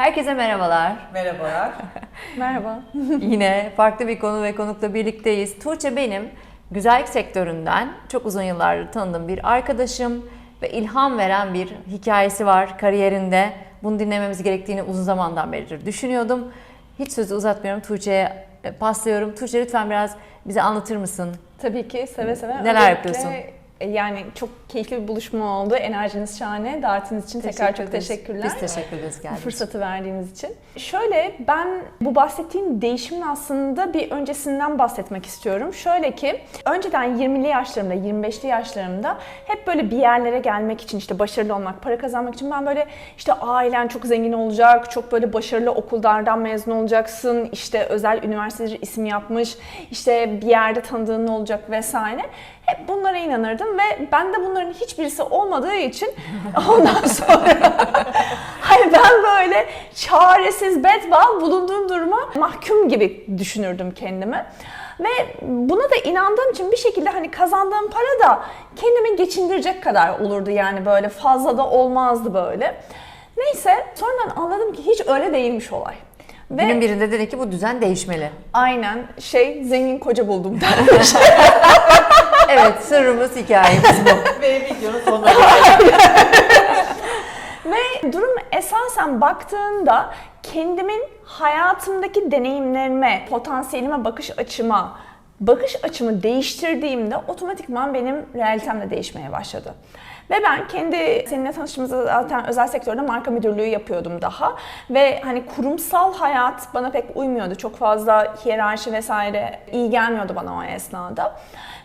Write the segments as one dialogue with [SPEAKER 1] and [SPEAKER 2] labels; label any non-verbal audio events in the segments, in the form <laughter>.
[SPEAKER 1] Herkese merhabalar.
[SPEAKER 2] Merhabalar. <laughs>
[SPEAKER 3] Merhaba.
[SPEAKER 1] Yine farklı bir konu ve konukla birlikteyiz. Tuğçe benim güzellik sektöründen çok uzun yıllardır tanıdığım bir arkadaşım ve ilham veren bir hikayesi var kariyerinde. Bunu dinlememiz gerektiğini uzun zamandan beridir düşünüyordum. Hiç sözü uzatmıyorum. Tuğçe'ye paslıyorum. Tuğçe lütfen biraz bize anlatır mısın?
[SPEAKER 3] Tabii ki seve seve.
[SPEAKER 1] Neler
[SPEAKER 3] Öncelikle,
[SPEAKER 1] yapıyorsun?
[SPEAKER 3] E, Yani çok keyifli bir buluşma oldu. Enerjiniz şahane. Davetiniz için tekrar çok
[SPEAKER 1] ederiz.
[SPEAKER 3] teşekkürler.
[SPEAKER 1] Biz teşekkür ederiz geldiğiniz
[SPEAKER 3] fırsatı verdiğiniz için. Şöyle ben bu bahsettiğim değişimin aslında bir öncesinden bahsetmek istiyorum. Şöyle ki önceden 20'li yaşlarımda, 25'li yaşlarımda hep böyle bir yerlere gelmek için işte başarılı olmak, para kazanmak için ben böyle işte ailen çok zengin olacak, çok böyle başarılı okullardan mezun olacaksın, işte özel üniversitede isim yapmış, işte bir yerde tanıdığın olacak vesaire. Hep bunlara inanırdım ve ben de bunların hiçbirisi olmadığı için <laughs> ondan sonra <laughs> Hayır ben böyle çaresiz bedbal bulunduğum duruma mahkum gibi düşünürdüm kendimi. Ve buna da inandığım için bir şekilde hani kazandığım para da kendimi geçindirecek kadar olurdu yani böyle fazla da olmazdı böyle. Neyse sonradan anladım ki hiç öyle değilmiş olay. Ve
[SPEAKER 1] Günün birinde dedi ki bu düzen değişmeli.
[SPEAKER 3] aynen şey zengin koca buldum. <laughs>
[SPEAKER 1] Evet sırrımız hikayemiz bu.
[SPEAKER 2] Ve videonun sonuna. <laughs>
[SPEAKER 3] Ve durum esasen baktığında kendimin hayatımdaki deneyimlerime, potansiyelime, bakış açıma, bakış açımı değiştirdiğimde otomatikman benim realitem de değişmeye başladı. Ve ben kendi seninle tanıştığımızda zaten özel sektörde marka müdürlüğü yapıyordum daha. Ve hani kurumsal hayat bana pek uymuyordu. Çok fazla hiyerarşi vesaire iyi gelmiyordu bana o esnada.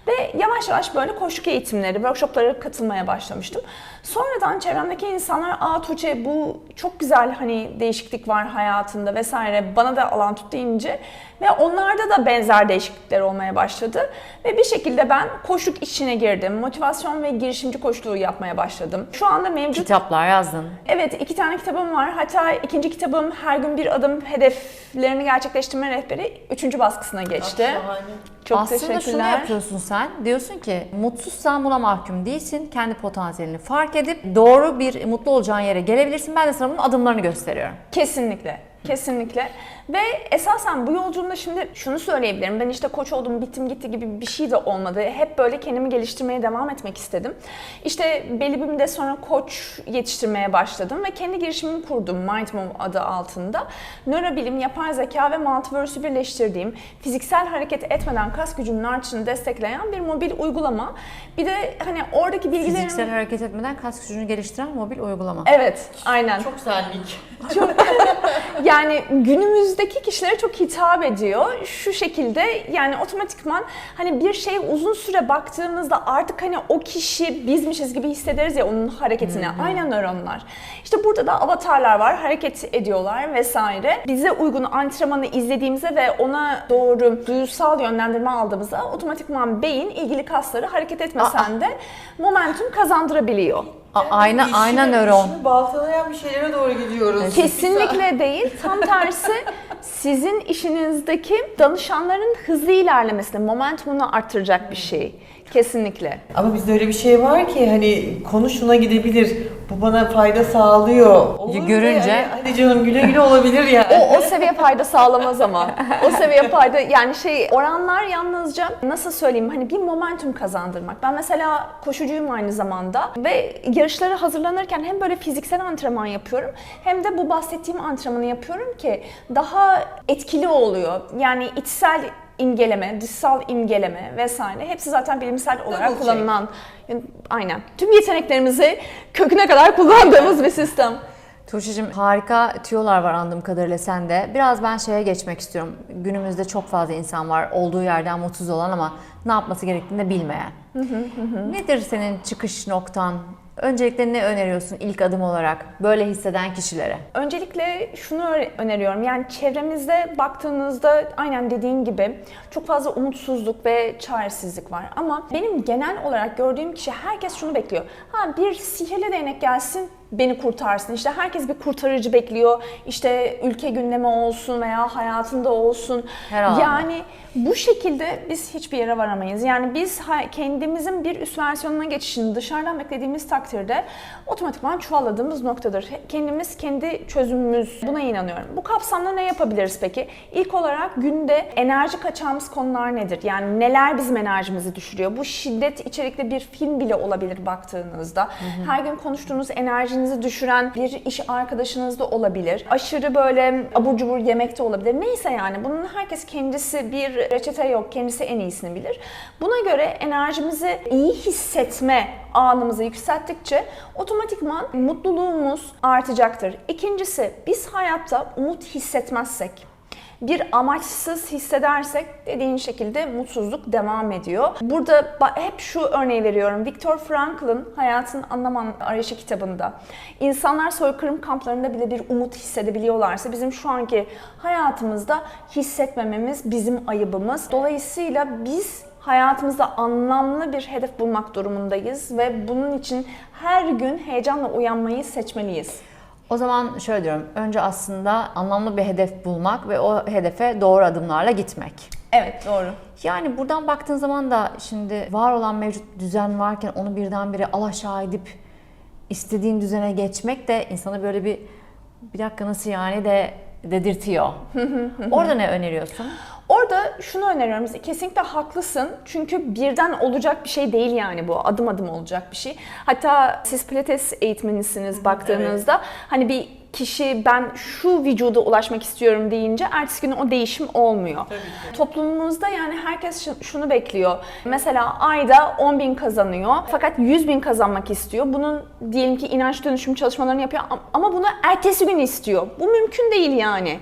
[SPEAKER 3] Ve yavaş yavaş böyle koşuk eğitimleri, workshoplara katılmaya başlamıştım. Sonradan çevremdeki insanlar, aa Tuğçe bu çok güzel hani değişiklik var hayatında vesaire bana da alan tut deyince ve onlarda da benzer değişiklikler olmaya başladı. Ve bir şekilde ben koşuk içine girdim. Motivasyon ve girişimci koçluğu yapmaya başladım. Şu anda mevcut
[SPEAKER 1] Kitaplar yazdın.
[SPEAKER 3] Evet, iki tane kitabım var. Hatta ikinci kitabım Her Gün Bir Adım Hedeflerini Gerçekleştirme Rehberi üçüncü baskısına geçti.
[SPEAKER 2] Şahane.
[SPEAKER 3] Çok
[SPEAKER 1] Aslında şunu yapıyorsun sen. Diyorsun ki mutsuzsan buna mahkum değilsin. Kendi potansiyelini fark edip doğru bir mutlu olacağın yere gelebilirsin. Ben de sana bunun adımlarını gösteriyorum.
[SPEAKER 3] Kesinlikle. Kesinlikle. Ve esasen bu yolculuğumda şimdi şunu söyleyebilirim. Ben işte koç oldum, bittim gitti gibi bir şey de olmadı. Hep böyle kendimi geliştirmeye devam etmek istedim. İşte müddet sonra koç yetiştirmeye başladım ve kendi girişimimi kurdum MindMove adı altında. Nörobilim, yapay zeka ve Multiverse'ü birleştirdiğim, fiziksel hareket etmeden kas gücümün artışını destekleyen bir mobil uygulama. Bir de hani oradaki bilgilerimi...
[SPEAKER 1] Fiziksel hareket etmeden kas gücünü geliştiren mobil uygulama.
[SPEAKER 3] Evet, aynen.
[SPEAKER 2] Çok senlik.
[SPEAKER 3] Çok <laughs> yani günümüzdeki kişilere çok hitap ediyor. Şu şekilde yani otomatikman hani bir şeye uzun süre baktığımızda artık hani o kişi bizmişiz gibi hissederiz ya onun hareketine. Aynen nöronlar. İşte burada da avatarlar var. Hareket ediyorlar vesaire. Bize uygun antrenmanı izlediğimizde ve ona doğru duysal yönlendirme aldığımızda otomatikman beyin ilgili kasları hareket etmesen de momentum kazandırabiliyor.
[SPEAKER 1] A- ayna ayna nöron.
[SPEAKER 2] işini baltalayan bir şeylere doğru gidiyoruz.
[SPEAKER 3] Kesinlikle değil. Tam tersi sizin işinizdeki danışanların hızlı ilerlemesini, momentumunu arttıracak bir şey. Kesinlikle.
[SPEAKER 2] Ama bizde öyle bir şey var ki hani konu şuna gidebilir. Bu bana fayda sağlıyor. Olur
[SPEAKER 1] Görünce-
[SPEAKER 2] hani, hadi canım güle güle olabilir yani.
[SPEAKER 3] O, o seviye fayda sağlamaz ama. O seviye fayda yani şey oranlar yalnızca nasıl söyleyeyim hani bir momentum kazandırmak. Ben mesela koşucuyum aynı zamanda ve yarışlara hazırlanırken hem böyle fiziksel antrenman yapıyorum hem de bu bahsettiğim antrenmanı yapıyorum ki daha etkili oluyor. Yani içsel imgeleme, dışsal imgeleme vesaire hepsi zaten bilimsel olarak
[SPEAKER 2] check.
[SPEAKER 3] kullanılan yani aynen tüm yeteneklerimizi köküne kadar kullandığımız bir sistem.
[SPEAKER 1] Tuğçe'cim harika tüyolar var anladığım kadarıyla sende. Biraz ben şeye geçmek istiyorum. Günümüzde çok fazla insan var olduğu yerden mutsuz olan ama ne yapması gerektiğini de bilmeyen. Nedir senin çıkış noktan? Öncelikle ne öneriyorsun ilk adım olarak böyle hisseden kişilere?
[SPEAKER 3] Öncelikle şunu öneriyorum. Yani çevremizde baktığınızda aynen dediğin gibi çok fazla umutsuzluk ve çaresizlik var. Ama benim genel olarak gördüğüm kişi herkes şunu bekliyor. Ha bir sihirli değnek gelsin beni kurtarsın. İşte herkes bir kurtarıcı bekliyor. İşte ülke gündemi olsun veya hayatında olsun.
[SPEAKER 1] Her alanda.
[SPEAKER 3] Yani bu şekilde biz hiçbir yere varamayız. Yani biz kendimizin bir üst versiyonuna geçişini dışarıdan beklediğimiz takdirde otomatikman çuvalladığımız noktadır. Kendimiz kendi çözümümüz. Buna inanıyorum. Bu kapsamda ne yapabiliriz peki? İlk olarak günde enerji kaçağımız konular nedir? Yani neler bizim enerjimizi düşürüyor? Bu şiddet içerikli bir film bile olabilir baktığınızda. Her gün konuştuğunuz enerjinizi düşüren bir iş arkadaşınız da olabilir. Aşırı böyle abur cubur yemek de olabilir. Neyse yani bunun herkes kendisi bir reçete yok. Kendisi en iyisini bilir. Buna göre enerjimizi iyi hissetme anımızı yükselttikçe otomatikman mutluluğumuz artacaktır. İkincisi biz hayatta umut hissetmezsek bir amaçsız hissedersek dediğin şekilde mutsuzluk devam ediyor. Burada hep şu örneği veriyorum. Viktor Frankl'ın Hayatın Anlam Arayışı kitabında. İnsanlar soykırım kamplarında bile bir umut hissedebiliyorlarsa bizim şu anki hayatımızda hissetmememiz bizim ayıbımız. Dolayısıyla biz hayatımızda anlamlı bir hedef bulmak durumundayız ve bunun için her gün heyecanla uyanmayı seçmeliyiz.
[SPEAKER 1] O zaman şöyle diyorum. Önce aslında anlamlı bir hedef bulmak ve o hedefe doğru adımlarla gitmek.
[SPEAKER 3] Evet doğru.
[SPEAKER 1] Yani buradan baktığın zaman da şimdi var olan mevcut düzen varken onu birdenbire alaşağı edip istediğin düzene geçmek de insana böyle bir bir dakika nasıl yani de dedirtiyor. <laughs> Orada ne öneriyorsun?
[SPEAKER 3] Orada şunu öneriyorum. Kesinlikle haklısın. Çünkü birden olacak bir şey değil yani bu. Adım adım olacak bir şey. Hatta siz pilates eğitmenisiniz baktığınızda hani bir kişi ben şu vücuda ulaşmak istiyorum deyince ertesi gün o değişim olmuyor. Toplumumuzda yani herkes şu- şunu bekliyor. Mesela ayda 10 bin kazanıyor fakat 100 bin kazanmak istiyor. Bunun diyelim ki inanç dönüşüm çalışmalarını yapıyor am- ama bunu ertesi gün istiyor. Bu mümkün değil yani.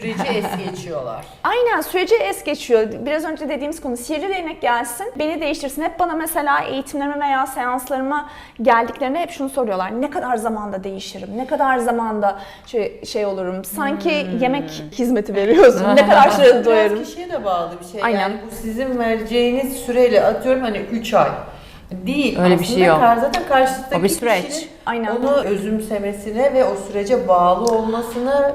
[SPEAKER 2] Süreci es geçiyorlar. <laughs>
[SPEAKER 3] Aynen süreci es geçiyor. Biraz önce dediğimiz konu sihirli değnek gelsin, beni değiştirsin. Hep bana mesela eğitimlerime veya seanslarıma geldiklerinde hep şunu soruyorlar. Ne kadar zamanda değişirim? Ne kadar zamanda şey, şey olurum? Sanki yemek hizmeti veriyorsun. ne kadar sürede doyarım?
[SPEAKER 2] Biraz kişiye de bağlı bir şey.
[SPEAKER 3] Aynen.
[SPEAKER 2] Yani bu sizin vereceğiniz süreyle atıyorum hani 3 ay. Değil.
[SPEAKER 1] Öyle bir
[SPEAKER 2] Aslında
[SPEAKER 1] şey yok.
[SPEAKER 2] zaten karşısındaki
[SPEAKER 1] O bir süreç.
[SPEAKER 2] kişinin
[SPEAKER 3] Aynen.
[SPEAKER 2] onu özümsemesine ve o sürece bağlı olmasını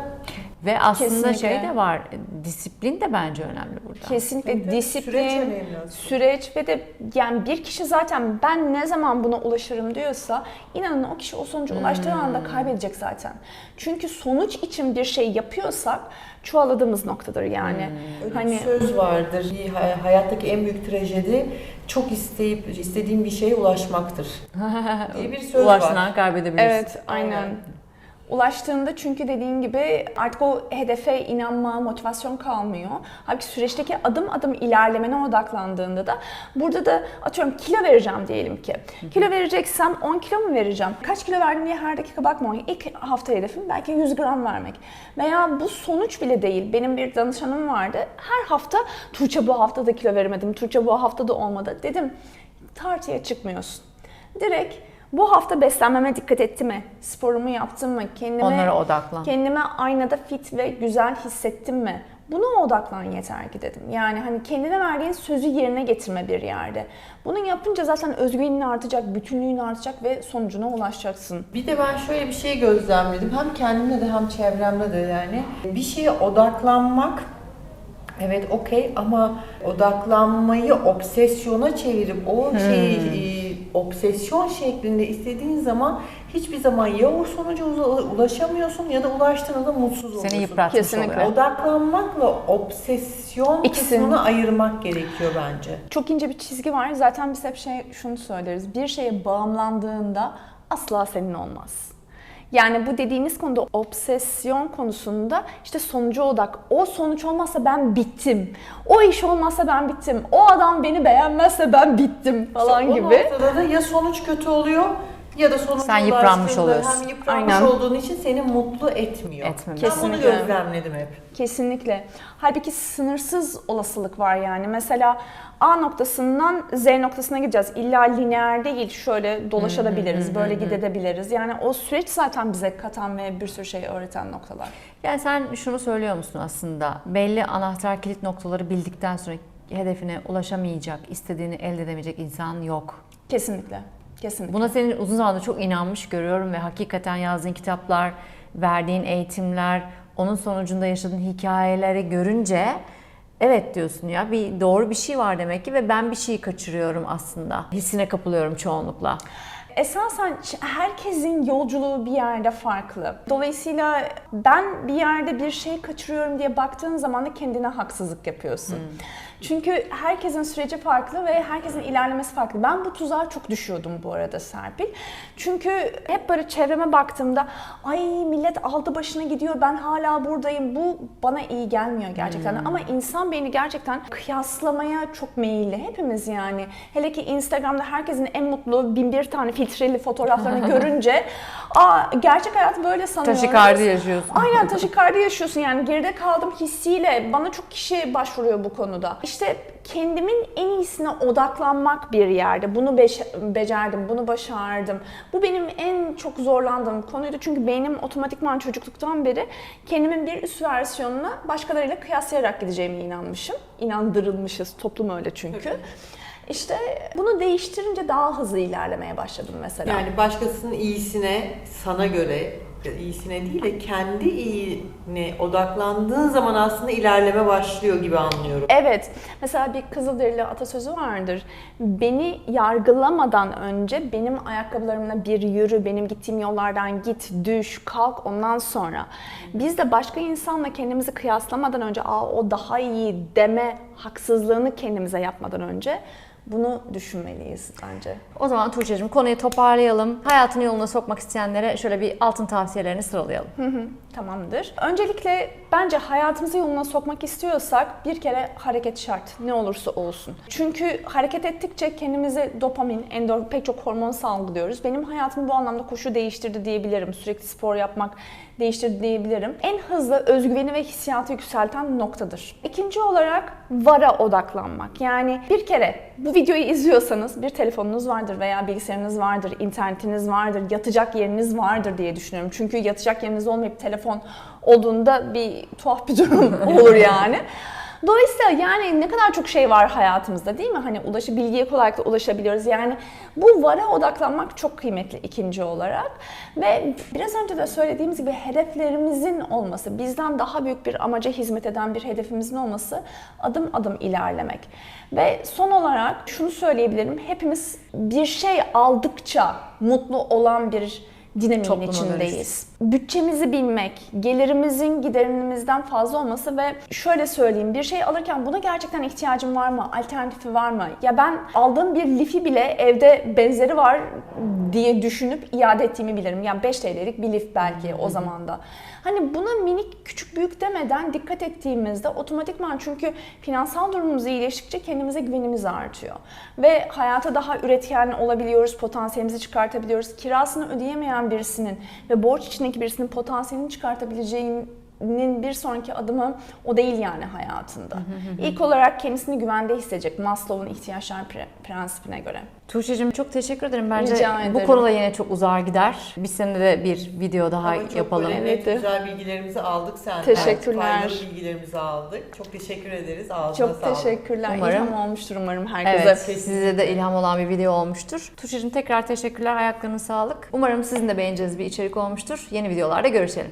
[SPEAKER 1] Ve aslında
[SPEAKER 3] Kesinlikle.
[SPEAKER 1] şey de var. Disiplin de bence önemli burada.
[SPEAKER 3] Kesinlikle
[SPEAKER 2] Süreç
[SPEAKER 3] disiplin,
[SPEAKER 2] önemli aslında.
[SPEAKER 3] süreç ve de yani bir kişi zaten ben ne zaman buna ulaşırım diyorsa inanın o kişi o sonuca ulaştığı anda kaybedecek zaten. Çünkü sonuç için bir şey yapıyorsak çuvalladığımız noktadır yani.
[SPEAKER 2] Öyle
[SPEAKER 3] Hani
[SPEAKER 2] bir söz vardır. Hayattaki en büyük trajedi çok isteyip istediğin bir şeye ulaşmaktır. <laughs> diye bir söz var.
[SPEAKER 1] Ulaştığından kaybedebilirsin.
[SPEAKER 3] Evet, aynen.
[SPEAKER 2] Aynen.
[SPEAKER 3] Ulaştığında çünkü dediğin gibi artık o hedefe inanma, motivasyon kalmıyor. Halbuki süreçteki adım adım ilerlemene odaklandığında da burada da atıyorum kilo vereceğim diyelim ki. Kilo vereceksem 10 kilo mu vereceğim? Kaç kilo verdim diye her dakika bakma. İlk hafta hedefim belki 100 gram vermek. Veya bu sonuç bile değil. Benim bir danışanım vardı. Her hafta Tuğçe bu hafta da kilo veremedim. Tuğçe bu hafta da olmadı. Dedim tartıya çıkmıyorsun. Direkt bu hafta beslenmeme dikkat etti mi? Sporumu yaptım mı? Kendime,
[SPEAKER 1] Onlara odaklan.
[SPEAKER 3] Kendime aynada fit ve güzel hissettim mi? Buna odaklan yeter ki dedim. Yani hani kendine verdiğin sözü yerine getirme bir yerde. Bunu yapınca zaten özgüvenin artacak, bütünlüğün artacak ve sonucuna ulaşacaksın.
[SPEAKER 2] Bir de ben şöyle bir şey gözlemledim. Hem kendimde de hem çevremde de yani. Bir şeye odaklanmak Evet okey ama odaklanmayı obsesyona çevirip o şeyi e, obsesyon şeklinde istediğin zaman hiçbir zaman ya o sonuca ulaşamıyorsun ya da ulaştığında da mutsuz oluyorsun.
[SPEAKER 1] Seni yıpratmış
[SPEAKER 3] Kesinlikle.
[SPEAKER 1] oluyor.
[SPEAKER 2] Odaklanmakla obsesyon
[SPEAKER 3] İkisini.
[SPEAKER 2] kısmını ayırmak gerekiyor bence.
[SPEAKER 3] Çok ince bir çizgi var. Zaten biz hep şey şunu söyleriz. Bir şeye bağımlandığında asla senin olmaz. Yani bu dediğimiz konuda obsesyon konusunda işte sonuca odak. O sonuç olmazsa ben bittim. O iş olmazsa ben bittim. O adam beni beğenmezse ben bittim falan
[SPEAKER 2] İşte o
[SPEAKER 3] gibi.
[SPEAKER 2] noktada da ya sonuç kötü oluyor ya da sonuca
[SPEAKER 1] Sen yıpranmış oluyorsun.
[SPEAKER 2] Hem yıpranmış
[SPEAKER 3] Aynen.
[SPEAKER 2] olduğun için seni mutlu etmiyor.
[SPEAKER 1] Etmemiş.
[SPEAKER 2] Ben bunu
[SPEAKER 3] Kesinlikle.
[SPEAKER 2] gözlemledim hep.
[SPEAKER 3] Kesinlikle. Halbuki sınırsız olasılık var yani. Mesela A noktasından Z noktasına gideceğiz. İlla lineer değil, şöyle dolaşabiliriz, böyle gidebiliriz. Yani o süreç zaten bize katan ve bir sürü şey öğreten noktalar.
[SPEAKER 1] Yani sen şunu söylüyor musun aslında? Belli anahtar kilit noktaları bildikten sonra hedefine ulaşamayacak, istediğini elde edemeyecek insan yok.
[SPEAKER 3] Kesinlikle. Kesinlikle.
[SPEAKER 1] Buna senin uzun zamandır çok inanmış görüyorum ve hakikaten yazdığın kitaplar, verdiğin eğitimler, onun sonucunda yaşadığın hikayeleri görünce evet diyorsun ya bir doğru bir şey var demek ki ve ben bir şeyi kaçırıyorum aslında. Hissine kapılıyorum çoğunlukla.
[SPEAKER 3] Esasen herkesin yolculuğu bir yerde farklı. Dolayısıyla ben bir yerde bir şey kaçırıyorum diye baktığın zaman da kendine haksızlık yapıyorsun. Çünkü herkesin süreci farklı ve herkesin ilerlemesi farklı. Ben bu tuzağa çok düşüyordum bu arada Serpil. Çünkü hep böyle çevreme baktığımda ay millet aldı başına gidiyor ben hala buradayım. Bu bana iyi gelmiyor gerçekten. Ama insan beyni gerçekten kıyaslamaya çok meyilli. Hepimiz yani. Hele ki Instagram'da herkesin en mutlu bin bir tane filtreli fotoğraflarını <laughs> görünce aa gerçek hayat böyle sanıyoruz.
[SPEAKER 1] Taşikardi yaşıyorsun.
[SPEAKER 3] Aynen taşikardi yaşıyorsun yani geride kaldım hissiyle bana çok kişi başvuruyor bu konuda. İşte kendimin en iyisine odaklanmak bir yerde. Bunu becerdim, bunu başardım. Bu benim en çok zorlandığım konuydu. Çünkü beynim otomatikman çocukluktan beri kendimin bir üst versiyonuna başkalarıyla kıyaslayarak gideceğime inanmışım. İnandırılmışız, toplum öyle çünkü. İşte bunu değiştirince daha hızlı ilerlemeye başladım mesela.
[SPEAKER 2] Yani başkasının iyisine sana göre iyisine değil de kendi iyine odaklandığın zaman aslında ilerleme başlıyor gibi anlıyorum.
[SPEAKER 3] Evet. Mesela bir Kızılderili atasözü vardır. Beni yargılamadan önce benim ayakkabılarımla bir yürü, benim gittiğim yollardan git, düş, kalk ondan sonra. Biz de başka insanla kendimizi kıyaslamadan önce Aa, o daha iyi deme haksızlığını kendimize yapmadan önce bunu düşünmeliyiz bence.
[SPEAKER 1] O zaman Tuğçe'cim konuyu toparlayalım. Hayatını yoluna sokmak isteyenlere şöyle bir altın tavsiyelerini sıralayalım.
[SPEAKER 3] Hı hı, Tamamdır. Öncelikle bence hayatımızı yoluna sokmak istiyorsak bir kere hareket şart. Ne olursa olsun. Çünkü hareket ettikçe kendimize dopamin, endorfin pek çok hormon salgılıyoruz. Benim hayatımı bu anlamda koşu değiştirdi diyebilirim. Sürekli spor yapmak değiştirdi diyebilirim. En hızlı özgüveni ve hissiyatı yükselten noktadır. İkinci olarak vara odaklanmak. Yani bir kere bu videoyu izliyorsanız bir telefonunuz vardır veya bilgisayarınız vardır, internetiniz vardır, yatacak yeriniz vardır diye düşünüyorum. Çünkü yatacak yeriniz olmayıp telefon olduğunda bir tuhaf bir durum <laughs> olur yani. Dolayısıyla yani ne kadar çok şey var hayatımızda değil mi? Hani ulaşı bilgiye kolaylıkla ulaşabiliyoruz. Yani bu vara odaklanmak çok kıymetli ikinci olarak. Ve biraz önce de söylediğimiz gibi hedeflerimizin olması, bizden daha büyük bir amaca hizmet eden bir hedefimizin olması adım adım ilerlemek. Ve son olarak şunu söyleyebilirim. Hepimiz bir şey aldıkça mutlu olan bir dinamiğin
[SPEAKER 1] Topluma
[SPEAKER 3] içindeyiz. Bütçemizi bilmek, gelirimizin giderimizden fazla olması ve şöyle söyleyeyim bir şey alırken buna gerçekten ihtiyacım var mı? Alternatifi var mı? Ya ben aldığım bir lifi bile evde benzeri var diye düşünüp iade ettiğimi bilirim. Yani 5 TL'lik bir lif belki o zamanda. Hani buna minik küçük büyük demeden dikkat ettiğimizde otomatikman çünkü finansal durumumuz iyileştikçe kendimize güvenimiz artıyor. Ve hayata daha üretken olabiliyoruz, potansiyelimizi çıkartabiliyoruz. Kirasını ödeyemeyen birisinin ve borç içindeki birisinin potansiyelini çıkartabileceğinin bir sonraki adımı o değil yani hayatında. İlk olarak kendisini güvende hissedecek Maslow'un ihtiyaçlar pre- prensibine göre.
[SPEAKER 1] Tuğçe'cim çok teşekkür ederim. Bence
[SPEAKER 3] Rica
[SPEAKER 1] bu
[SPEAKER 3] ederim.
[SPEAKER 1] konuda yine çok uzar gider. Biz seninle de bir video daha
[SPEAKER 2] Ama çok
[SPEAKER 1] yapalım.
[SPEAKER 2] böyle
[SPEAKER 3] Evet.
[SPEAKER 2] güzel bilgilerimizi aldık senden.
[SPEAKER 3] Teşekkürler.
[SPEAKER 2] Faydalı bilgilerimizi aldık. Çok teşekkür ederiz. Ağzına
[SPEAKER 3] Çok
[SPEAKER 2] sağlık.
[SPEAKER 3] teşekkürler.
[SPEAKER 1] Umarım-
[SPEAKER 3] İlham olmuştur umarım herkese.
[SPEAKER 1] Evet, size de ilham olan bir video olmuştur. Tuğçe'cim tekrar teşekkürler. Ayaklarına sağlık. Umarım sizin de beğeneceğiniz bir içerik olmuştur. Yeni videolarda görüşelim.